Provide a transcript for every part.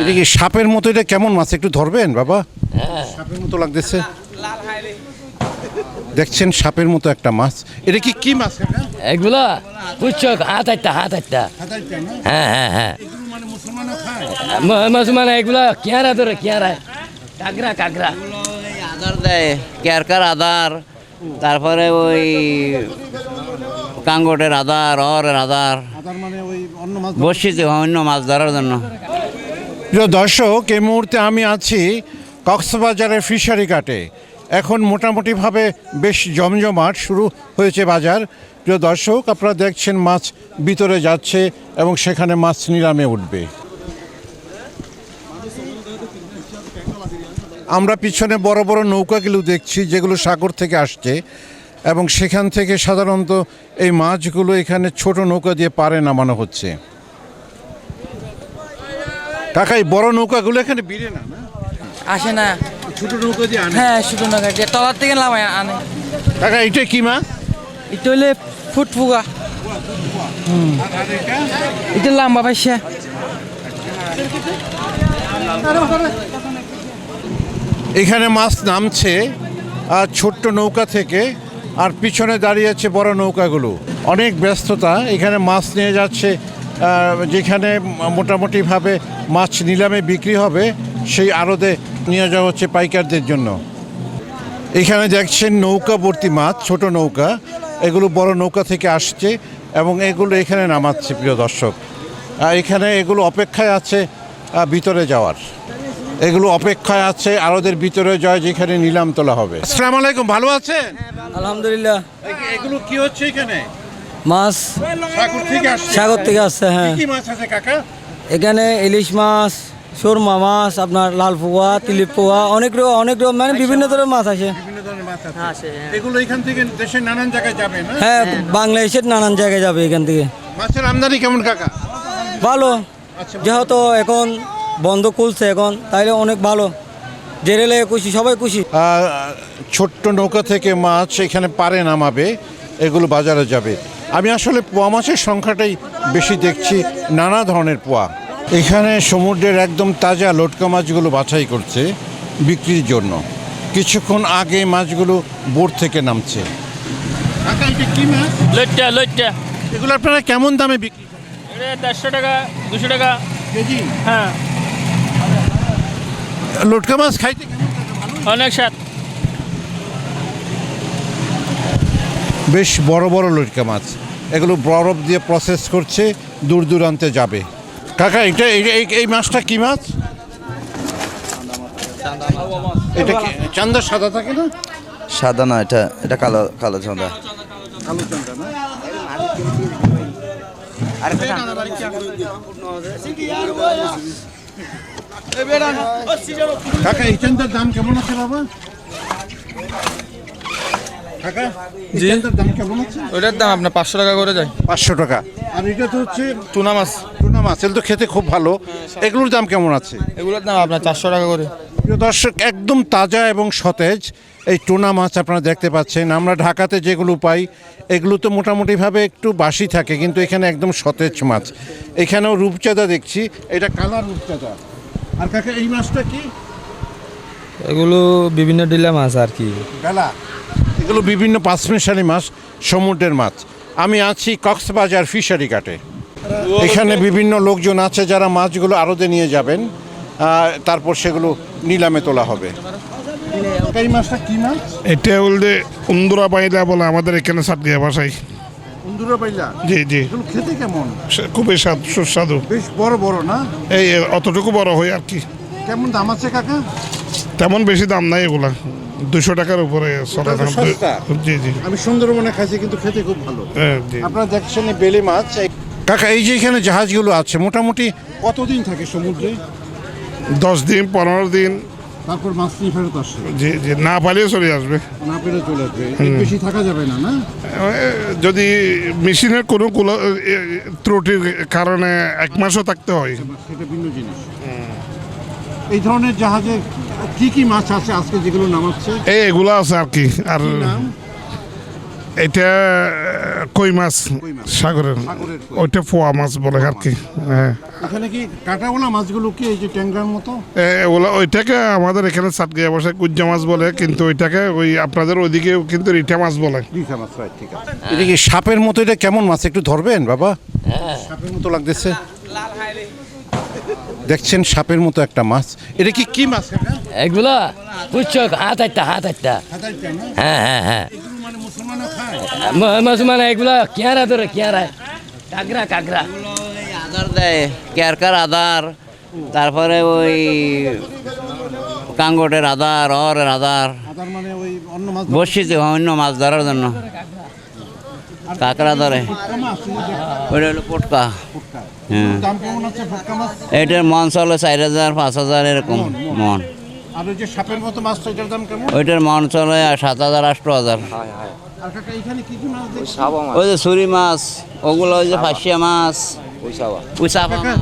এটা কি সাপের মতো এটা কেমন মাছ? একটু ধরবেন বাবা। সাপের মতো লাগতেছে। দেখছেন সাপের মতো একটা মাছ। এটা কি কি মাছ? এগুলা? বুঝছ হাত একটা হাত একটা হ্যাঁ হ্যাঁ হ্যাঁ। মানে মুসলমান এগুলা কিয়ারা ধরে কেয়ারা। কাকরা কাকরা আধার দেয় কেয়ারকার আধার তারপরে ওই কাঙ্গটের আধার অরের আধার মানে ওই অন্য মাছ বসিতে অন্য মাছ ধরার জন্য। প্রিয় দর্শক, এই মুহূর্তে আমি আছি কক্সবাজারের ফিশারি ঘাটে। এখন মোটামুটিভাবে বেশ জমজমাট শুরু হয়েছে বাজার। প্রিয় দর্শক, আপনারা দেখছেন মাছ ভিতরে যাচ্ছে এবং সেখানে মাছ নিলামে উঠবে। আমরা পিছনে বড় বড় নৌকাগুলো দেখছি, যেগুলো সাগর থেকে আসছে এবং সেখান থেকে সাধারণত এই মাছগুলো এখানে ছোট নৌকা দিয়ে পারে নামানো হচ্ছে। কাকা এই বড় নৌকাগুলো এখানে বিড়ে না না? আসে না। ছোট নৌকা দিয়ে আনে? হ্যাঁ শুধু না কাটিয়ে তলার থেকে নামায় আনে। কাকা এটা কি মা? এটা হলে ফুট ফুগা এটা লম্বা পাইছে। এখানে মাছ নামছে আর ছোট্ট নৌকা থেকে আর পিছনে দাঁড়িয়ে আছে বড় নৌকাগুলো। অনেক ব্যস্ততা এখানে মাছ নিয়ে যাচ্ছে যেখানে মোটামুটিভাবে মাছ নিলামে বিক্রি হবে সেই আড়তে নিয়ে যাওয়া হচ্ছে পাইকারদের জন্য। এখানে দেখছেন নৌকাবর্তী মাছ ছোট নৌকা। এগুলো বড় নৌকা থেকে আসছে এবং এগুলো এখানে নামাচ্ছে প্রিয় দর্শক। এখানে এগুলো অপেক্ষায় আছে ভিতরে যাওয়ার। এগুলো অপেক্ষায় আছে আরদের ভিতরে যায় যেখানে নিলাম তোলা হবে। আসসালামু আলাইকুম ভালো আছেন? আলহামদুলিল্লাহ। এগুলো কি হচ্ছে এখানে? মাছ সাগর থেকে আসছে সাগর থেকে আসছে হ্যাঁ। কি মাছ আছে কাকা? এখানে ইলিশ মাছ সুরমা মাছ আপনার লাল পোয়া তিলিপ পোয়া অনেক রকম অনেক রকম মানে বিভিন্ন ধরনের মাছ আছে। বিভিন্ন ধরনের মাছ আছে। এগুলো এখান থেকে দেশের নানান জায়গায় যাবে হ্যাঁ বাংলাদেশের নানান জায়গায় যাবে এখান থেকে। মাছের আমদানি কেমন কাকা? ভালো। যেহেতু এখন বন্ধ খুলছে এখন তাইলে অনেক ভালো। জেরেলে খুশি সবাই খুশি। ছোট্ট নৌকা থেকে মাছ এখানে পারে নামাবে এগুলো বাজারে যাবে। আমি আসলে পোয়া মাছের সংখ্যাটাই বেশি দেখছি নানা ধরনের পোয়া। এখানে সমুদ্রের একদম তাজা লটকা মাছগুলো বাছাই করছে বিক্রির জন্য। কিছুক্ষণ আগে মাছগুলো বোট থেকে নামছে। কি মাছ? লইট্টা লইট্টা এগুলো আপনারা কেমন দামে বিক্রি দেড়শো টাকা দুশো টাকা। কেজি? হ্যাঁ। লটকা মাছ খাইতে কেমন? অনেক স্বাদ। বেশ বড় বড় লটকা মাছ। এগুলো বরফ দিয়ে প্রসেস করছে দূর দূরান্তে যাবে। কাকা এটা এই- মাছটা কি মাছ? এটা কি চান্দা সাদা থাকে না? সাদা না এটা এটা কালো কালো চান্দা। না কাকা এই চান্দার দাম কেমন আছে বাবা? কাকা এই দাম কেমন আছে ওইটার দাম আপনার পাঁচশো টাকা করে যায়। পাঁচশো টাকা। আর এটা তো হচ্ছে টুনা মাছ। টুনা মাছ এগুলো তো খেতে খুব ভালো। এগুলোর দাম কেমন আছে? এগুলোর দাম আপনার চারশো টাকা করে। দর্শক একদম তাজা এবং সতেজ এই টুনা মাছ আপনারা দেখতে পাচ্ছেন। আমরা ঢাকাতে যেগুলো পাই এগুলো তো মোটামুটিভাবে একটু বাসি থাকে কিন্তু এখানে একদম সতেজ মাছ। এখানেও রূপচাঁদা দেখছি। এটা কালার রূপচাঁদা। আর কাকা এই মাছটা কি? এগুলো বিভিন্ন ডিলা মাছ আর কি। বেলা। এগুলো বিভিন্ন পাঁচমিশালি মাছ সমুদ্রের মাছ। আমি আছি কক্সবাজার ফিশারি ঘাটে। এখানে বিভিন্ন লোকজন আছে যারা মাছগুলো আড়তে নিয়ে যাবেন তারপর সেগুলো নিলামে তোলা হবে। এই মাছটা কি মাছ? এটা বলতে উন্দুরা পাইলা বলে আমাদের এখানে সাতগিয়া ভাষায়। পাইলা? জি জি। খেতে কেমন? খুবই স্বাদ সুস্বাদু। বেশ বড় বড় না? এই অতটুকু বড় হয় আর কি। কেমন দাম আছে কাকা? তেমন বেশি দাম নাই এগুলা। দুশো টাকার উপরে চলে। জি জি। আমি সুন্দরবনে খাইছি কিন্তু খেতে খুব ভালো। হ্যাঁ, আপনারা দেখছেন বেলে মাছ কাকা এই যে এখানে জাহাজগুলো আছে মোটামুটি কতদিন থাকে সমুদ্রে? দশ দিন পনেরো দিন। তারপর মাছ নিয়ে ফেরত আসে। জি জি না পালিয়ে চলে আসবে। না পেরে চলে আসবে। বেশি থাকা যাবে না না? যদি মেশিনের কোনো ত্রুটির কারণে এক মাসও থাকতে হয়। সেটা ভিন্ন জিনিস। এই ধরনের জাহাজে কি কি মাছ আছে আজকে যেগুলো নামাচ্ছে? এই এগুলো আছে আর কি আর নাম? এটা কই মাছ? সাগরের ওইটা পোয়া মাছ বলে আর কি হ্যাঁ। এখানে কি কাটাওয়ালা মাছগুলো কি এই যে ট্যাংরার মতো? ওইটাকে আমাদের এখানে সাতগিয়া বসে কুজ্জা মাছ বলে কিন্তু ওইটাকে ওই আপনাদের ওইদিকে কিন্তু রিঠা মাছ বলে। রিঠা মাছ ঠিক আছে। এটা কি সাপের মতো এটা কেমন মাছ? একটু ধরবেন বাবা। সাপের মতো লাগতেছে। দেখছেন সাপের মতো একটা মাছ। এটা কি কি মাছ এগুলা বুঝছ হাত একটা হাত একটা হ্যাঁ হ্যাঁ হ্যাঁ। মানে মুসলমান এগুলা কিয়ারা ধরে কেয়ারা। কাকরা কাকরা ওই আদার দেয় কেরকার আদার তারপরে ওই কাঙ্গটের আদার অরের আদার। আদার মানে অন্য মাছ বসিতে অন্য মাছ ধরার জন্য। কাঁকড়া ধরে। ওইটা হলো পটকা। হ্যাঁ। দাম কেমন আছে ফুটকা মাছ? এটার মন চলে চার হাজার পাঁচ হাজার এরকম মন আর ওই যে সাপের মতো মাছটা এটার দাম কেমন? ওইটার মন চলে সাত হাজার আষ্ট হাজার। ওই যে ছুরি মাছ ওগুলো ওই যে ফাঁসিয়া মাছ। ওই চাপা কাকা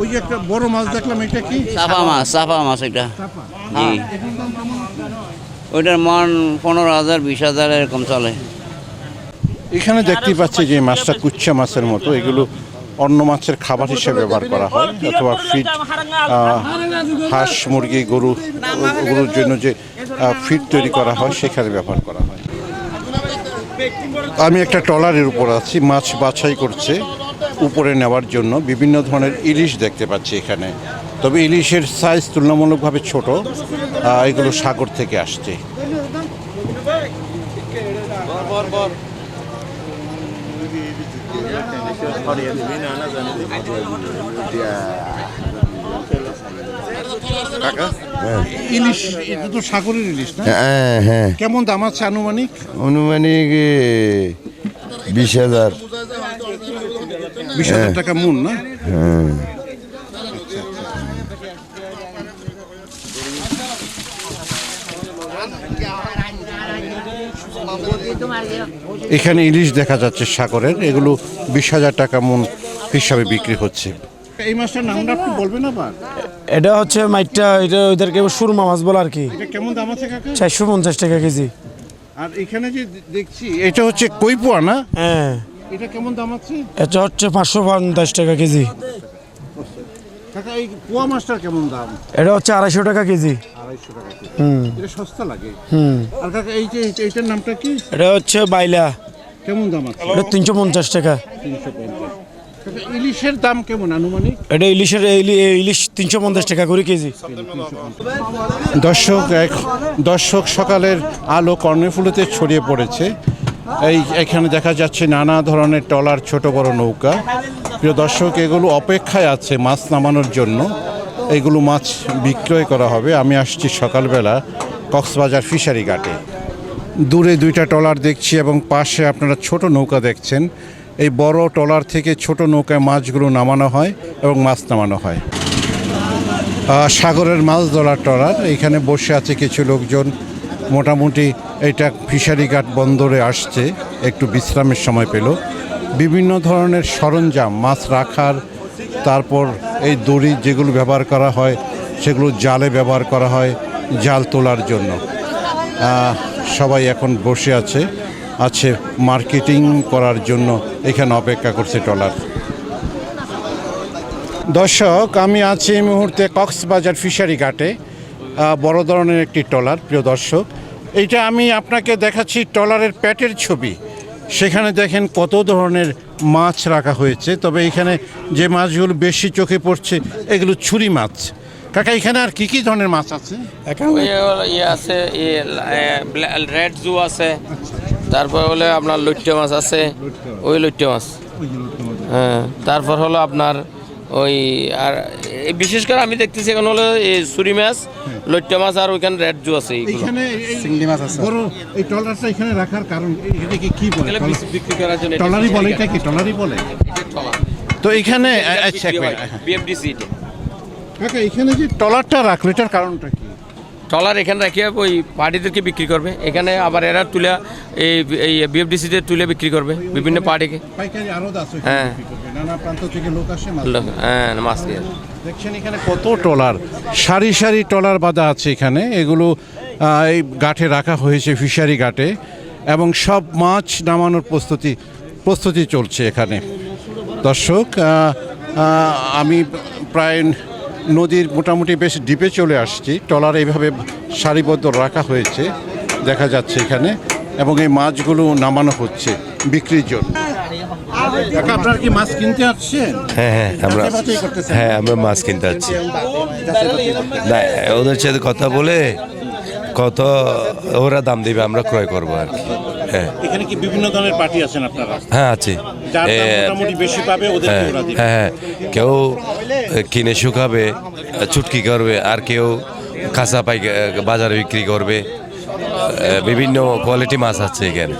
ওই যে একটা বড় মাছ দেখলাম এটা কি? চাপা মাছ চাপা মাছ এটা। জি। এটার দাম কেমন ওইটার মন পনেরো হাজার বিশ হাজার এরকম চলে। এখানে দেখতে পাচ্ছি যে মাছটা কুচ্চা মাছের মতো। এগুলো অন্য মাছের খাবার হিসেবে ব্যবহার করা হয় অথবা ফিড হাঁস মুরগি গরু গরুর জন্য যে ফিড তৈরি করা হয় সেখানে ব্যবহার করা হয়। আমি একটা ট্রলারের উপর আছি মাছ বাছাই করছে উপরে নেওয়ার জন্য বিভিন্ন ধরনের ইলিশ দেখতে পাচ্ছি এখানে। তবে ইলিশের সাইজ তুলনামূলকভাবে ছোট এগুলো সাগর থেকে আসছে। ইলিশ এটা তো সাগরের ইলিশ না? হ্যাঁ হ্যাঁ কেমন দাম আছে আনুমানিক? অনুমানিক বিশ হাজার। বিশ হাজার টাকা মূল না? এখানে ইলিশ দেখা যাচ্ছে সাগরের। এগুলো বিশ হাজার টাকা মন হিসাবে বিক্রি হচ্ছে। এই মাছটার নামটা আপনি বলবেন আবার? এটা হচ্ছে মাইটটা এটা ওদেরকে সুরমা মাছ বলে আর কি। কেমন দাম আছে কাকা? চারশো পঞ্চাশ টাকা কেজি। আর এখানে যে দেখছি এটা হচ্ছে কৈপুয়া না? হ্যাঁ। এটা কেমন দাম আছে? এটা হচ্ছে পাঁচশো পঞ্চাশ টাকা কেজি। কাকা এই পোয়া মাছটার কেমন দাম? এটা হচ্ছে আড়াইশো টাকা কেজি। আড়াইশো টাকা হুম। এটা সস্তা লাগে। আর কাকা এই যে এইটার নামটা কি? এটা হচ্ছে বাইলা। কেমন দাম আছে? এটা তিনশো পঞ্চাশ টাকা। তিনশো পঞ্চাশ। ইলিশের দাম কেমন আনুমানিক? এটা ইলিশের ইলিশ তিনশো পঞ্চাশ টাকা করে কেজি। দর্শক এক দর্শক সকালের আলো কর্ণফুলিতে ছড়িয়ে পড়েছে। এই এখানে দেখা যাচ্ছে নানা ধরনের টলার ছোট বড় নৌকা। প্রিয় দর্শক এগুলো অপেক্ষায় আছে মাছ নামানোর জন্য। এগুলো মাছ বিক্রয় করা হবে। আমি আসছি সকালবেলা কক্সবাজার ফিশারি ঘাটে। দূরে দুইটা টলার দেখছি এবং পাশে আপনারা ছোট নৌকা দেখছেন। এই বড় টলার থেকে ছোট নৌকায় মাছগুলো নামানো হয় এবং মাছ নামানো হয়। সাগরের মাছ ধরার ট্রলার। এখানে বসে আছে কিছু লোকজন। মোটামুটি এটা ফিশারি ঘাট বন্দরে আসছে। একটু বিশ্রামের সময় পেল। বিভিন্ন ধরনের সরঞ্জাম, মাছ রাখার তারপর এই দড়ি যেগুলো ব্যবহার করা হয়, সেগুলো জালে ব্যবহার করা হয়, জাল তোলার জন্য। সবাই এখন বসে আছে আছে মার্কেটিং করার জন্য, এখানে অপেক্ষা করছে ট্রলার। দর্শক, আমি আছি এই মুহূর্তে কক্সবাজার ফিশারি ঘাটে বড় ধরনের একটি ট্রলার, প্রিয় দর্শক। এইটা আমি আপনাকে দেখাচ্ছি ট্রলারের প্যাটের ছবি। সেখানে দেখেন কত ধরনের মাছ রাখা হয়েছে তবে এখানে যে মাছগুলো বেশি চোখে পড়ছে এগুলো ছুরি মাছ। কাকা এখানে আর কি কি ধরনের মাছ আছে? ইয়ে আছে রেড জু আছে তারপর হলে আপনার লুট্টে মাছ আছে ওই লুট্টে মাছ। হ্যাঁ তারপর হলো আপনার ওই আর বিশেষ করে আমি দেখতেছি এখন হলো এই সুরি মাছ লইট্টা মাছ আর ওইখানে রেড জু আছে এইগুলো। এখানে চিংড়ি মাছ আছে। বড় এই টলারটা এখানে রাখার কারণ এটা কি বলে বিক্রি- করার জন্য টলারই বলে এটা কি টলারই বলে। তো এখানে আচ্ছা এক মিনিট। বিএফডিসি এটা। এখানে যে টলারটা রাখল এটার কারণটা কি? ট্রলার এখানে রেখে ওই পার্টিদেরকে বিক্রি করবে। এখানে আবার এরা তুলে এই এই বিএফডিসিতে তুলে বিক্রি করবে বিভিন্ন পার্টিকে। হ্যাঁ। হ্যাঁ মাছ দেখছেন এখানে কত ট্রলার? সারি সারি ট্রলার বাঁধা আছে এখানে। এগুলো এই ঘাটে রাখা হয়েছে ফিশারি ঘাটে। এবং সব মাছ নামানোর প্রস্তুতি প্রস্তুতি চলছে এখানে। দর্শক আমি প্রায় নদীর মোটামুটি বেশ ডিপে চলে আসছি। ট্রলার এইভাবে সারিবদ্ধ রাখা হয়েছে দেখা যাচ্ছে এখানে এবং এই মাছগুলো নামানো হচ্ছে বিক্রির জন্য। আপনারা কি মাছ কিনতে আসছেন? হ্যাঁ হ্যাঁ আমরা? হ্যাঁ আমরা মাছ কিনতে না ওদের সাথে কথা বলে কত ওরা দাম দিবে আমরা ক্রয় করব আর কি। এখানে কি বিভিন্ন ধরনের পার্টি আছেন আপনারা? হ্যাঁ আছে। মোটামুটি বেশি পাবে ওদের হ্যাঁ হ্যাঁ হ্যাঁ। কেউ কিনে শুকাবে চুটকি করবে আর কেউ কাঁচা পাই বাজারে বিক্রি করবে। বিভিন্ন কোয়ালিটি মাছ আছে এখানে।